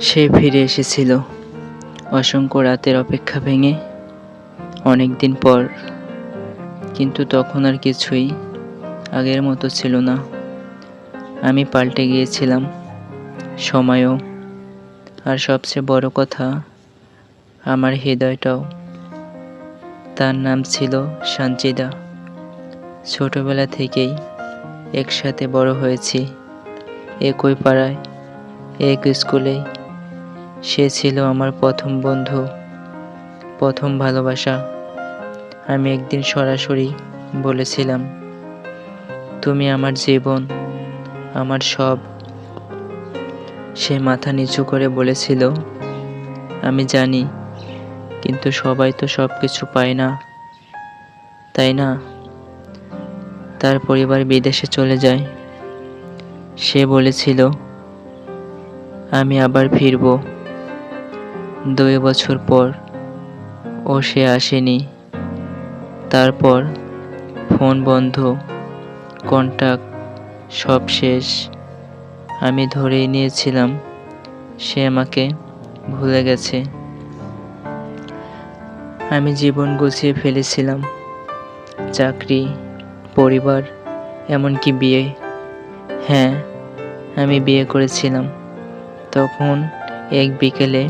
সে ফিরে এসেছিল। অসংখ্য রাতের অপেক্ষা ভেঙে অনেক দিন পর। কিন্তু তখন আর কিছুই আগের মতো ছিল না। আমি পাল্টে গিয়েছিলাম। সময়ও। আর সবচেয়ে বড় কথা, আমার হৃদয়টাও। তার নাম ছিল সঞ্চিদা ছোটবেলা থেকেই একসাথে বড় হয়েছি। একই পাড়ায়, এক স্কুলেই সে ছিল আমার প্রথম বন্ধু, প্রথম ভালোবাসা। আমি একদিন সরাসরি বলেছিলাম, তুমি আমার জীবন, আমার সব। সে মাথা নিচু করে বলেছিল, আমি জানি, কিন্তু সবাই তো সব কিছু পায় না, তাই না? তার পরিবার বিদেশে চলে যায়। সে বলেছিল, আমি আবার ফিরব। দুই বছর পর ও সে আসেনি। তারপর ফোন বন্ধ, কন্টাক্ট সব শেষ। আমি ধরেই নিয়েছিলাম, সে আমাকে ভুলে গেছে। আমি জীবন গুছিয়ে ফেলেছিলাম, চাকরি, পরিবার, এমনকি বিয়ে। হ্যাঁ আমি বিয়ে করেছিলাম। তখন এক বিকেলে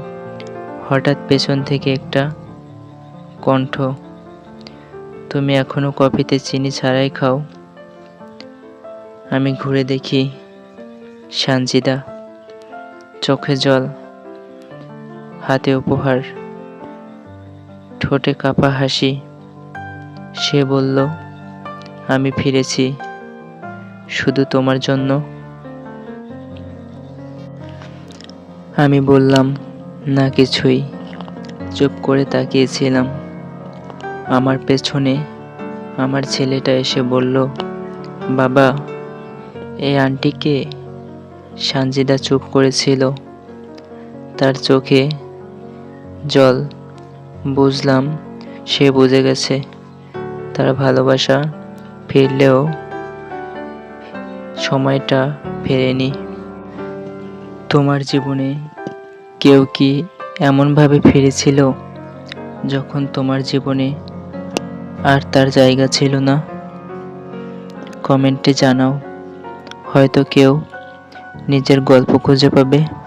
হঠাৎ পেছন থেকে একটা কণ্ঠ, তুমি এখনও কফিতে চিনি ছাড়াই খাও? আমি ঘুরে দেখি সানজিদা, চোখে জল, হাতে উপহার, ঠোঁটে কাপা হাসি। সে বলল, আমি ফিরেছি, শুধু তোমার জন্য। আমি বললাম না কিছুই। চুপ করে তাকিয়েছিলাম। আমার পেছনে আমার ছেলেটা এসে বলল, বাবা, এই আন্টিকে সানজিদা চুপ করেছিল। তার চোখে জল, বুঝলাম সে বুঝে গেছে। তার ভালোবাসা ফিরলেও সময়টা ফেরেনি। তোমার জীবনে কেউ কি এমনভাবে ফিরেছিল যখন তোমার জীবনে আর তার জায়গা ছিল না? কমেন্টে জানাও। হয়তো কেউ নিজের গল্প খুঁজে পাবে।